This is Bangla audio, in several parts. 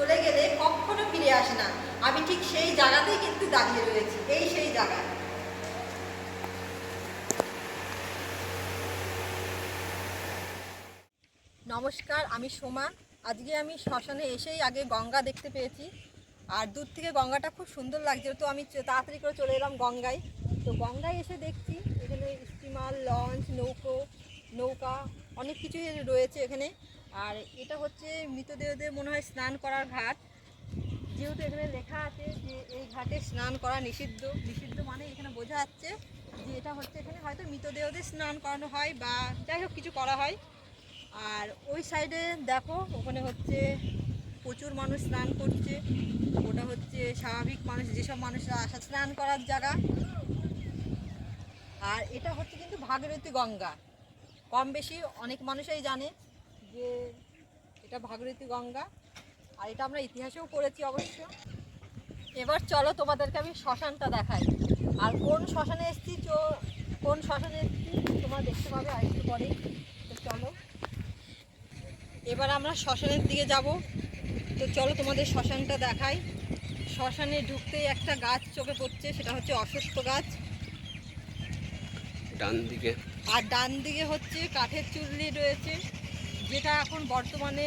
চলে গেলে কখনো ফিরে আসে না। আমি ঠিক সেই জায়গাতেই কিন্তু দাঁড়িয়ে রয়েছি, এই সেই জায়গা নমস্কার, আমি সোমা। আজকে আমি শ্মশানে এসেই আগে গঙ্গা দেখতে পেয়েছি। আর দূর থেকে গঙ্গাটা খুব সুন্দর লাগছে তো আমি তাড়াতাড়ি করে চলে এলাম গঙ্গায়। তো গঙ্গায় এসে দেখছি এখানে স্টিমার, লঞ্চ, নৌকো, নৌকা, অনেক কিছুই রয়েছে এখানে। আর এটা হচ্ছে মৃতদেহদের মনে হয় স্নান করার ঘাট। যেহেতু এখানে লেখা আছে যে এই ঘাটে স্নান করা নিষিদ্ধ। নিষিদ্ধ মানে এখানে বোঝা যাচ্ছে যে এটা হচ্ছে এখানে হয়তো মৃতদেহদের স্নান করানো হয় বা যাই হোক কিছু করা হয়। আর ওই সাইডে দেখো, ওখানে হচ্ছে প্রচুর মানুষ স্নান করছে। ওটা হচ্ছে স্বাভাবিক মানুষ, যেসব মানুষরা আসা স্নান করার জায়গা। আর এটা হচ্ছে কিন্তু ভাগীরথী গঙ্গা। কম বেশি অনেক মানুষই জানে। যে এটা ভাগীরথী গঙ্গা আর এটা আমরা ইতিহাসেও পড়েছি অবশ্য। এবার চলো তোমাদেরকে আমি শ্মশানটা দেখাই। আর কোন শ্মশানে এসেছি চো কোন শ্মশানে এসেছি তোমরা দেখতে পাবে আর একটু পরে তো চলো। এবার আমরা শ্মশানের দিকে যাব। তো চলো তোমাদের শ্মশানটা দেখাই। শ্মশানে ঢুকতেই একটা গাছ চোখে পড়ছে সেটা হচ্ছে অশ্বত্থ গাছ। ডান দিকে। আর ডান দিকে হচ্ছে কাঠের চুল্লি রয়েছে। যেটা এখন বর্তমানে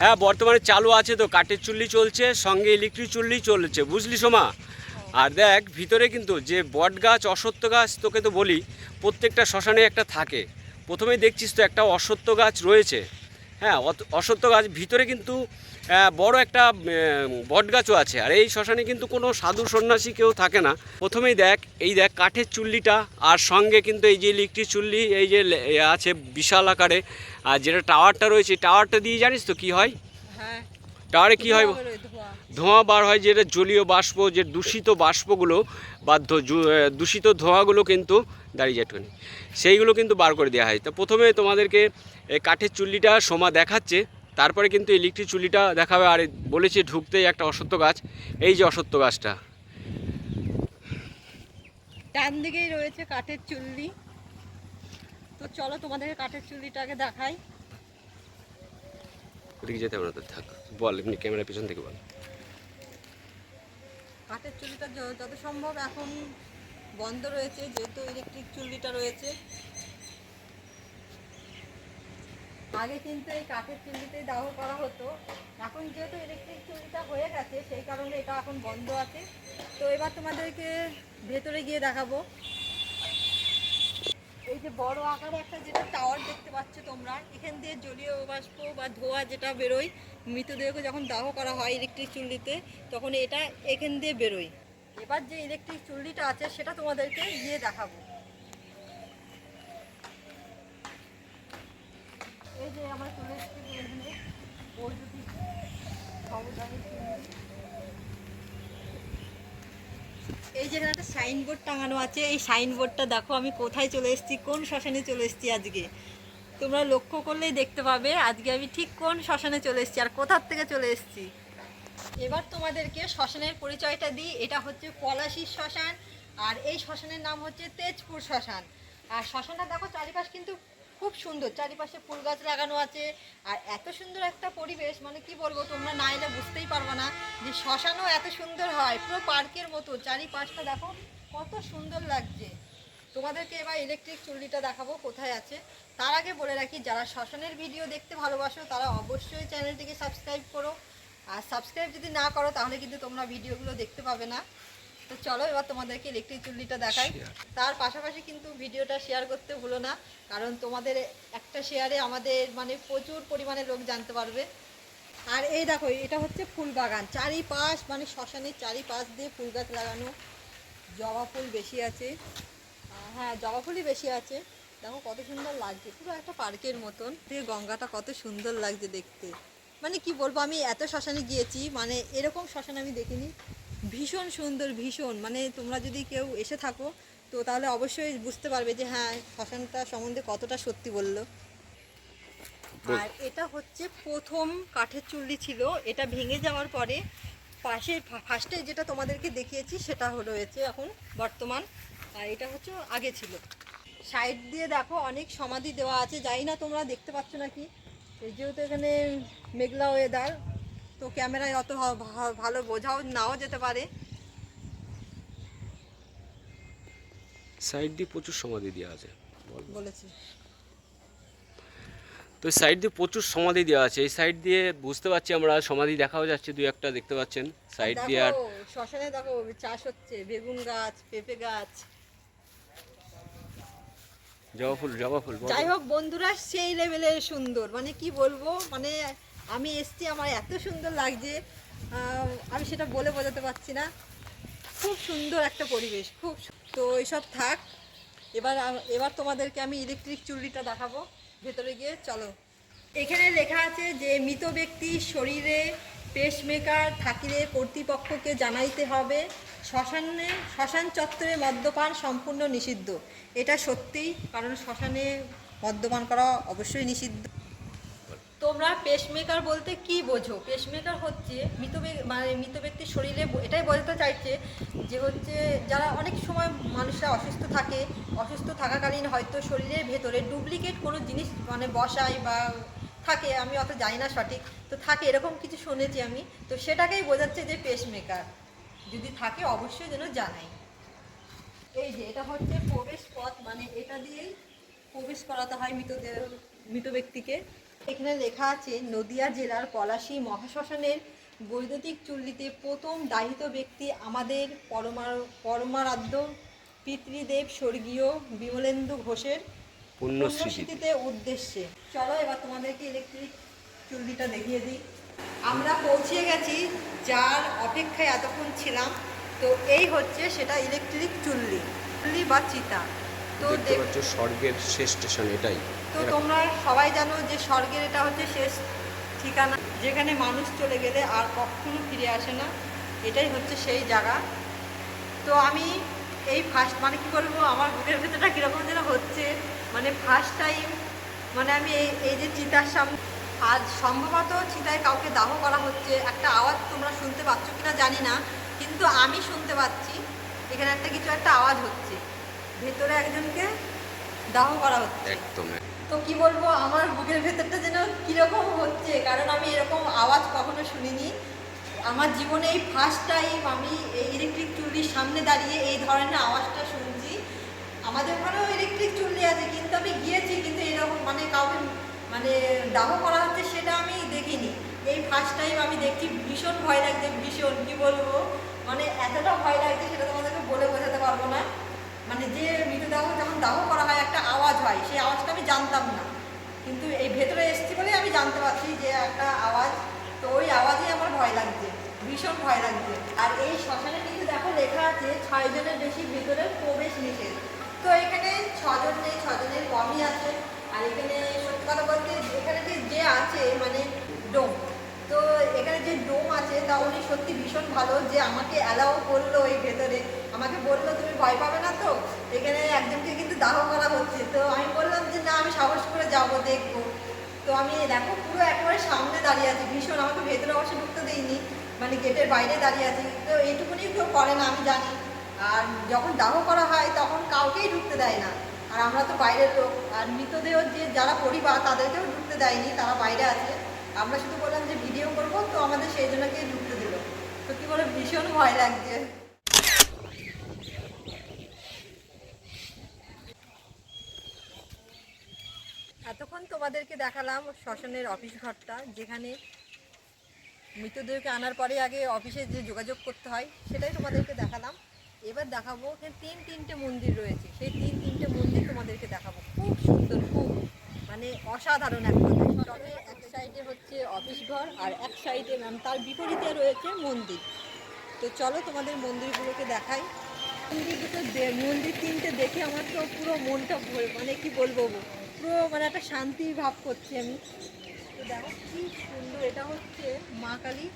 হ্যাঁ বর্তমানে চালু আছে তো, কাঠের চুল্লি চলছে, সঙ্গে ইলেকট্রিক চুল্লি চলছে, বুঝলি সোমা? আর দেখ, ভিতরে কিন্তু যে বট গাছ, অসত্য গাছ তোকে তো বলি, প্রত্যেকটা শ্মশানে একটা থাকে। প্রথমেই দেখছিস তো একটা অসত্য গাছ রয়েছে। হ্যাঁ অসত্য গাছ ভিতরে কিন্তু বড় একটা বট গাছও আছে। আর এই শ্মশানে কিন্তু কোনো সাধু সন্ন্যাসী কেউ থাকে না। প্রথমেই দেখ এই দেখ কাঠের চুল্লিটা আর সঙ্গে কিন্তু এই যে ইলেকট্রিক চুল্লি এই যে আছে বিশাল আকারে। আর যেটা টাওয়ারটা রয়েছে টাওয়ারটা দিয়ে জানিস তো কি হয়? হ্যাঁ। টাওয়ারে কি হয়? ধোঁয়া বার হয় যেটা জলীয় বাষ্প যে দূষিত বাষ্পগুলো বা দূষিত ধোঁয়াগুলো কিন্তু দাঁড়িয়ে যাটুনি সেইগুলো কিন্তু বার করে দেওয়া হয়। তো প্রথমে তোমাদেরকে এই কাঠের চুল্লিটা সোমা দেখাচ্ছে। তারপরে কিন্তু ইলেকট্রিক চুলিটা দেখাবে আর বলেছি ঢুকতেই একটা অসত্য গাছ। এই যে অসত্য গাছটা। ডান দিকেই রয়েছে কাঠের চুল্লি। তো চলো তোমাদেরকে কাঠের চুল্লিটাকে দেখাই। ওদিকে যেতে তো থাক। বল এমনি ক্যামেরা পিছন থেকে বল। কাঠের চুল্লিটা যত সম্ভব এখন বন্ধ রয়েছে যেহেতু ইলেকট্রিক চুল্লিটা রয়েছে। আগে কিন্তু এই কাঠের চুল্লিতেই দাহ করা হতো। এখন যেহেতু ইলেকট্রিক চুল্লিটা হয়ে গেছে, সেই কারণে এটা এখন বন্ধ আছে। তো এবার তোমাদেরকে ভেতরে গিয়ে দেখাবো। এই যে বড় আকারে একটা যেটা টাওয়ার দেখতে পাচ্ছ তোমরা, এখান দিয়ে জলীয় বাষ্প বা ধোঁয়া যেটা বেরোয়, মৃতদেহকে যখন দাহ করা হয় ইলেকট্রিক চুল্লিতে, তখন এটা এখান দিয়ে বেরোয়। এবার যে ইলেকট্রিক চুল্লিটা আছে, সেটা তোমাদেরকে গিয়ে দেখাবো। এই যে আমার চলে এই যে একটা সাইনবোর্ড টাঙানো আছে। এই সাইনবোর্ডটা দেখো, আমি কোথায় চলে এসেছি, কোন শ্মশানে চলে এসেছি আজকে? তোমরা লক্ষ্য করলেই দেখতে পাবে, আজকে আমি ঠিক কোন শ্মশানে চলে এসেছি আর কোথার থেকে চলে এসেছি। এবার তোমাদেরকে শ্মশানের পরিচয়টা দিই। এটা হচ্ছে পলাশির শ্মশান, আর এই শ্মশানের নাম হচ্ছে তেজপুর শ্মশান। আর শ্মশানটা দেখো, চারিপাশ কিন্তু খুব সুন্দর। চারিপাশে ফুল গাছ লাগানো আছে। আর এত সুন্দর একটা পরিবেশ মানে কি বলব, তোমরা না এলে বুঝতেই পারবে না যে শ্মশানও এত সুন্দর হয়, পুরো পার্কের মতো। চারিপাশটা দেখো, কত সুন্দর লাগছে। তোমাদেরকে এবার ইলেকট্রিক চুল্লিটা দেখাবো কোথায় আছে। তার আগে বলে রাখি, যারা শ্মশানের ভিডিও দেখতে ভালোবাসো, তারা অবশ্যই চ্যানেলটিকে সাবস্ক্রাইব করো। আর সাবস্ক্রাইব যদি না করো, তাহলে কিন্তু তোমরা ভিডিওগুলো দেখতে পাবে না। তো চলো এবার তোমাদেরকে ইলেকট্রিক চুল্লিটা দেখাই। তার পাশাপাশি কিন্তু ভিডিওটা শেয়ার করতে ভুলো না কারণ তোমাদের একটা শেয়ারে আমাদের মানে প্রচুর পরিমাণে লোক জানতে পারবে। আর এই দেখো এটা হচ্ছে ফুল বাগান। চারিপাশ মানে শ্মশানের চারিপাশ দিয়ে ফুল গাছ লাগানো। জবা ফুল বেশি আছে। হ্যাঁ জবা ফুলই বেশি আছে। দেখো কত সুন্দর লাগছে। পুরো একটা পার্কের মতন। দিয়ে গঙ্গাটা কত সুন্দর লাগছে দেখতে। মানে কি বলব আমি এত শ্মশানে গিয়েছি মানে এরকম শ্মশান আমি দেখিনি। ভীষণ সুন্দর ভীষণ। মানে তোমরা যদি কেউ এসে থাকো তো তাহলে অবশ্যই বুঝতে পারবে যে হ্যাঁ শ্মশানটা সম্বন্ধে কতটা সত্যি বলল। আর এটা হচ্ছে প্রথম কাঠের চুল্লি ছিল। এটা ভেঙে যাওয়ার পরে পাশে ফার্স্টে যেটা তোমাদেরকে দেখিয়েছি সেটা রয়েছে এখন বর্তমান। আর এটা হচ্ছে আগে ছিল। সাইড দিয়ে দেখো অনেক সমাধি দেওয়া আছে। জানি না তোমরা দেখতে পাচ্ছ নাকি? এই যেহেতু এখানে মেঘলা ওয়েদার তো ক্যামেরায় অত ভালো বোঝাও নাও যেতে পারে। সাইড দিয়ে প্রচুর সমাধি দেওয়া আছে। বলেছি। তো সাইড দিয়ে প্রচুর সমাধি দেওয়া আছে। এই সাইড দিয়ে বুঝতে পারছি আমরা সমাধি দেখাও যাচ্ছে দুই একটা দেখতে পাচ্ছেন। সাইড দিয়ে আর দেখো শ্মশানে দেখো চাষ হচ্ছে বেগুন গাছ পেঁপে গাছ। জবা ফুল জবা ফুল যাই হোক বন্ধুরা সেই লেভেলে সুন্দর। মানে কি বলব? মানে আমি এসছি, আমার এত সুন্দর লাগছে। আমি সেটা বলে বোঝাতে পারছি না। খুব সুন্দর একটা পরিবেশ, খুব তো এইসব থাক, এবার এবার তোমাদেরকে আমি ইলেকট্রিক চুল্লিটা দেখাবো। ভেতরে গিয়ে, চলো। এখানে লেখা আছে যে, মৃত ব্যক্তির শরীরে পেসমেকার থাকিলে কর্তৃপক্ষকে জানাইতে হবে, শ্মশানে, শ্মশান চত্বরে মদ্যপান সম্পূর্ণ নিষিদ্ধ। এটা সত্যিই কারণ শ্মশানে মদ্যপান করা অবশ্যই নিষিদ্ধ। তোমরা পেসমেকার বলতে কি বোঝো? পেসমেকার হচ্ছে মৃত মানে মৃত ব্যক্তির শরীরে এটাই বোঝাতে চাইছে যে হচ্ছে যারা অনেক সময় মানুষরা অসুস্থ থাকে, অসুস্থ থাকাকালীন হয়তো শরীরের ভেতরে ডুপ্লিকেট কোনো জিনিস মানে বসায় বা থাকে, আমি অত জানি না সঠিক, তো থাকে, এরকম কিছু শুনেছি আমি, তো সেটাকেই বোঝাচ্ছে যে পেসমেকার যদি থাকে অবশ্যই যেন জানাই। এই যে, এটা হচ্ছে প্রবেশ পথ মানে এটা দিয়েই প্রবেশ করাতে হয় মৃতদেহ মৃত ব্যক্তিকে। এখানে লেখা আছে নদিয়া জেলার পলাশী মহাশ্মশানের বৈদ্যুতিক চুল্লিতে প্রথম দাহিত ব্যক্তি আমাদের পরমার পরমারাধ্য পিতৃদেব স্বর্গীয় বিমলেন্দু ঘোষের পুণ্যস্মৃতিতে। উদ্দেশ্যে। চলো এবার তোমাদেরকে ইলেকট্রিক চুল্লিটা দেখিয়ে দিই। আমরা পৌঁছে গেছি যার অপেক্ষায় এতক্ষণ ছিলাম। তো এই হচ্ছে সেটা ইলেকট্রিক চুল্লি চুল্লি বা চিতা। তো স্বর্গের শেষ স্টেশন এটাই। তো তোমরা সবাই জানো যে স্বর্গের এটা হচ্ছে শেষ ঠিকানা। যেখানে মানুষ চলে গেলে আর কখনো ফিরে আসে না। এটাই হচ্ছে সেই জায়গা। তো আমি এই ফার্স্ট মানে কি বলব, আমার বুকের ভেতরটা কীরকম যেন হচ্ছে। মানে ফার্স্ট টাইম মানে আমি এই এই যে চিতার সামনে, আজ সম্ভবত চিতায় কাউকে দাহ করা হচ্ছে। একটা আওয়াজ তোমরা শুনতে পাচ্ছ কিনা জানি না, কিন্তু আমি শুনতে পাচ্ছি। এখানে একটা কিছু একটা আওয়াজ হচ্ছে। ভেতরে একজনকে দাহ করা হচ্ছে। একদম তো কি বলব, আমার বুকের ভেতরটা যেন কীরকম হচ্ছে, কারণ আমি এরকম আওয়াজ কখনো শুনিনি। আমার জীবনে এই ফার্স্ট টাইম আমি এই ইলেকট্রিক চুল্লির সামনে দাঁড়িয়ে এই ধরনের আওয়াজটা শুনছি। আমাদের ওখানেও ইলেকট্রিক চুল্লি আছে, কিন্তু আমি গিয়েছি, কিন্তু এরকম মানে কাউকে মানে দাহ করা হচ্ছে সেটা আমি দেখিনি। এই ফার্স্ট টাইম আমি দেখছি, ভীষণ ভয় লাগছে, ভীষণ, কি বলব? মানে এতটা ভয় লাগছে, সেটা তোমাদেরকে বলে বোঝাতে পারব না। মানে যে মৃতদেহ যখন দাহ হয়, সেই আওয়াজটা আমি জানতাম না। কিন্তু এই ভেতরে এসেছি বলে আমি জানতে পারছি যে একটা আওয়াজ, তো ওই আওয়াজেই আমার ভয় লাগছে, ভীষণ ভয় লাগছে। আর এই শ্মশানে কিন্তু দেখো লেখা আছে ছয় জনের বেশি ভেতরে প্রবেশ নিষেধ। তো এখানে ছজন নেই, ছজনের কমই আছে। আর এখানে সত্যি কথা বলতে এখানে যে যে আছে মানে ডোম, তো এখানে যে ডোম আছে, তা উনি সত্যি ভীষণ ভালো যে আমাকে অ্যালাউ করল এই ভেতরে। আমাকে বলল, তুমি ভয় পাবে না তো? এখানে একজনকে কিন্তু দাহ করা হচ্ছে। তো আমি বললাম যে, না, আমি সাহস করে যাব, দেখব। তো আমি দেখো, পুরো একবারে সামনে দাঁড়িয়ে আছি। ভীষণ, আমাকে ভেতরে অবশ্য ঢুকতে দিইনি মানে গেটের বাইরে দাঁড়িয়ে আছি। তো এইটুকুনি কেউ করে না, আমি জানি। আর যখন দাহ করা হয়, তখন কাউকেই ঢুকতে দেয় না। আর আমরা তো বাইরের লোক। আর মৃতদেহ যে, যারা পরিবার, তাদেরকেও ঢুকতে দেয়নি, তারা বাইরে আছে। আমরা শুধু বললাম যে, ভিডিও করব। তো আমাদের সেই জন্যকে ঢুকতে দিল। তো কি বলে, ভীষণ ভয় লাগছে। এতক্ষণ তোমাদেরকে দেখালাম শ্মশানের অফিস ঘরটা, যেখানে মৃতদেহকে আনার পরে আগে অফিসে যে যোগাযোগ করতে হয়, সেটাই তোমাদেরকে দেখালাম। এবার দেখাবো এখানে তিন তিনটে মন্দির রয়েছে। সেই তিন তিনটে মন্দির তোমাদেরকে দেখাবো। খুব সুন্দর, খুব মানে অসাধারণ এক তবে এক সাইডে হচ্ছে অফিস ঘর আর এক সাইডে ম্যাম তার বিপরীতে রয়েছে মন্দির। তো চলো তোমাদের মন্দিরগুলোকে দেখাই। মন্দির দুটো মন্দির তিনটে দেখে আমার তো পুরো মনটা ভরে মানে কি বলব? পুরো মানে একটা শান্তি ভাব করছি আমি। তো দেখো কি সুন্দর এটা হচ্ছে মা কালী।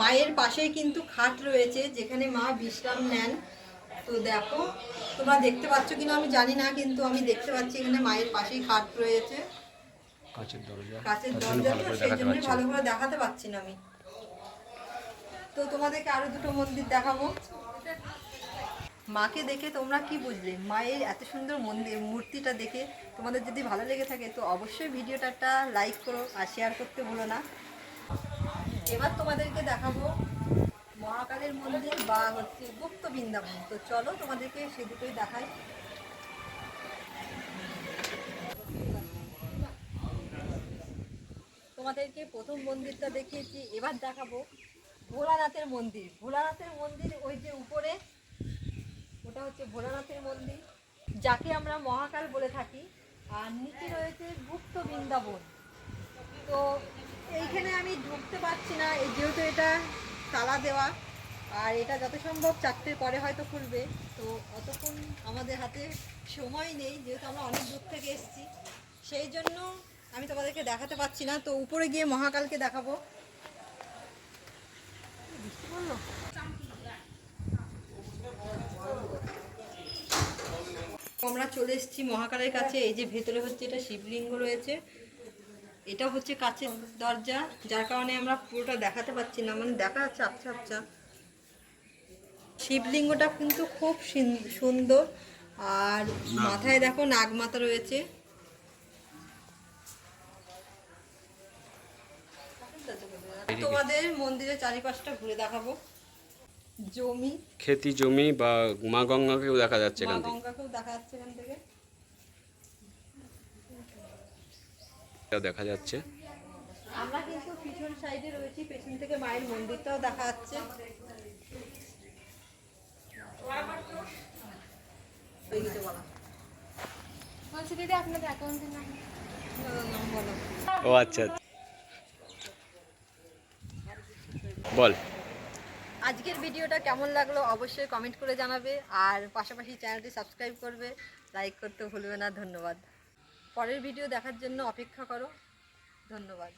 মায়ের পাশেই কিন্তু খাট রয়েছে যেখানে মা বিশ্রাম নেন। তো দেখো তোমরা দেখতে পাচ্ছ কিনা আমি জানি না কিন্তু আমি দেখতে পাচ্ছি এখানে মায়ের পাশেই খাট রয়েছে। কাঁচের দরজা। কাছের দরজা তো সেই জন্যই ভালো করে দেখাতে পাচ্ছি না আমি। তো তোমাদেরকে আরও দুটো মন্দির দেখাবো। মাকে দেখে তোমরা কি বুঝলে? মায়ের এত সুন্দর মন্দির, মূর্তিটা দেখে তোমাদের যদি ভালো লেগে থাকে, তো অবশ্যই ভিডিওটা লাইক করো আর শেয়ার করতে ভুলো না। এবার তোমাদেরকে দেখাবো মহাকালের মন্দির বা হচ্ছে গুপ্ত বৃন্দাবন। তো চলো তোমাদেরকে সে দুটোই দেখাই। তোমাদেরকে প্রথম মন্দিরটা দেখিয়েছি, এবার দেখাবো ভোলানাথের মন্দির। ভোলানাথের মন্দির ওই যে উপরে ওটা হচ্ছে ভোলানাথের মন্দির, যাকে আমরা মহাকাল বলে থাকি। আর নিচে রয়েছে গুপ্ত বৃন্দাবন। তো এইখানে আমি ঢুকতে পারছি না, এই যেহেতু এটা তালা দেওয়া, আর এটা যত সম্ভব চারটের পরে হয়তো খুলবে। তো অতক্ষণ আমাদের হাতে সময় নেই, যেহেতু আমরা অনেক দূর থেকে এসেছি। সেই জন্য আমি তোমাদেরকে দেখাতে পারছি না, তো উপরে গিয়ে মহাকালকে দেখাবো। বৃষ্টি পড়ল? আমরা চলে এসেছি মহাকালের কাছে। এই যে ভেতরে হচ্ছে এটা শিবলিঙ্গ রয়েছে। এটা হচ্ছে কাচের দরজা যার কারণে আমরা পুরোটা দেখাতে পাচ্ছি না। মানে দেখা যাচ্ছে আচ্ছা আচ্ছা। শিবলিঙ্গটা কিন্তু খুব সুন্দর। আর মাথায় দেখো নাগমাতা রয়েছে। তোমাদের মন্দিরের চারিপাশটা ঘুরে দেখাবো। জমি। খেতি জমি বা মা গঙ্গাকেও দেখা যাচ্ছে এখান থেকে। গঙ্গাকেও দেখা যাচ্ছে এখান থেকে। এটা দেখা যাচ্ছে। আমরা কিন্তু পিছন সাইডে রয়েছি পেছন থেকে মায়ের মন্দিরটাও দেখা যাচ্ছে। বলছি দিদি অ্যাকাউন্টের নাম। ও আচ্ছা। বল। আজকের ভিডিওটা কেমন লাগল অবশ্যই কমেন্ট করে জানাবে, আর পাশাপাশি চ্যানেলটি সাবস্ক্রাইব করবে লাইক করতে ভুলবে না, ধন্যবাদ। পরের ভিডিও দেখার জন্য অপেক্ষা করো, ধন্যবাদ।